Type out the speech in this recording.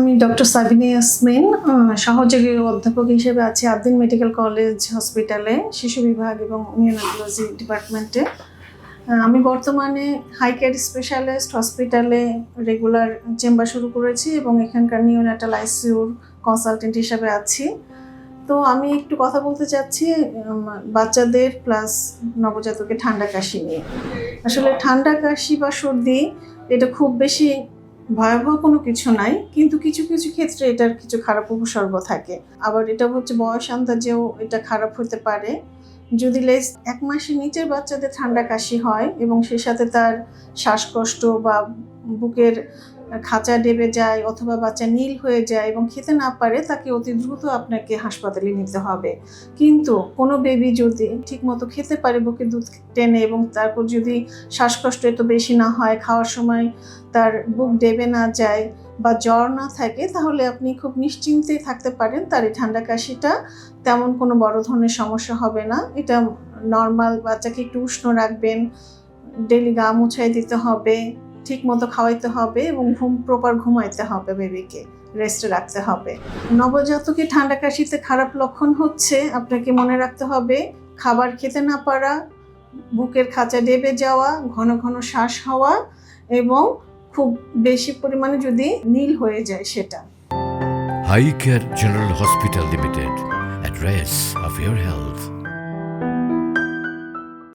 আমি ডক্টর সাবিনা ইয়াসমিন সহযোগী অধ্যাপক হিসেবে আছি আদিন মেডিকেল কলেজ হসপিটালে, শিশু বিভাগ এবং নিউনাটোলজি ডিপার্টমেন্টে আমি বর্তমানে হাই কেয়ার স্পেশালিস্ট হসপিটালে রেগুলার চেম্বার শুরু করেছি এবং এখানকার নিউনাটাল আইসিউর কনসালটেন্ট হিসাবে আছি। তো আমি একটু কথা বলতে চাচ্ছি বাচ্চাদের প্লাস নবজাতকের ঠান্ডা কাশি নিয়ে। আসলে ঠান্ডা কাশি বা সর্দি, এটা খুব বেশি ভয়াবহ কোনো কিছু নাই, কিন্তু কিছু কিছু ক্ষেত্রে এটার কিছু খারাপ উপসর্গ থাকে। আবার এটা হচ্ছে বয়স আন্দাজেও এটা খারাপ হতে পারে। যদি লেস এক মাসের নিচের বাচ্চাদের ঠান্ডা কাশি হয় এবং সে সাথে তার শ্বাসকষ্ট বা বুকের খাঁচা ডেবে যায় অথবা বাচ্চা নীল হয়ে যায় এবং খেতে না পারে, তাকে অতি দ্রুত আপনাকে হাসপাতালে নিতে হবে। কিন্তু কোনো বেবি যদি ঠিকমতো খেতে পারে বুকে দুধ টেনে এবং তারপর যদি শ্বাসকষ্ট এত বেশি না হয়, খাওয়ার সময় তার বুক ডেবে না যায় বা জ্বর না থাকে, তাহলে আপনি খুব নিশ্চিন্তে থাকতে পারেন। তার এই ঠান্ডা কাশিটা তেমন কোনো বড় ধরনের সমস্যা হবে না। এটা নর্মাল বাচ্চাকে একটু উষ্ণ রাখবেন ডেলি গা মুছাই দিতে হবে ঠিক মতো খাওয়াইতে হবে এবং ঘুম প্রপার ঘুমাইতে হবে বেবিকে রেস্টে রাখতে হবে। নবজাতকের ঠান্ডা কাশিতে খারাপ লক্ষণ হচ্ছে, আপনাকে মনে রাখতে হবে, খাবার খেতে না পারা, বুকের খাঁচা ডেবে যাওয়া, ঘন ঘন শ্বাস হওয়া এবং খুব বেশি পরিমাণে যদি নীল হয়ে যায় সেটা। High care general hospital limited address of your health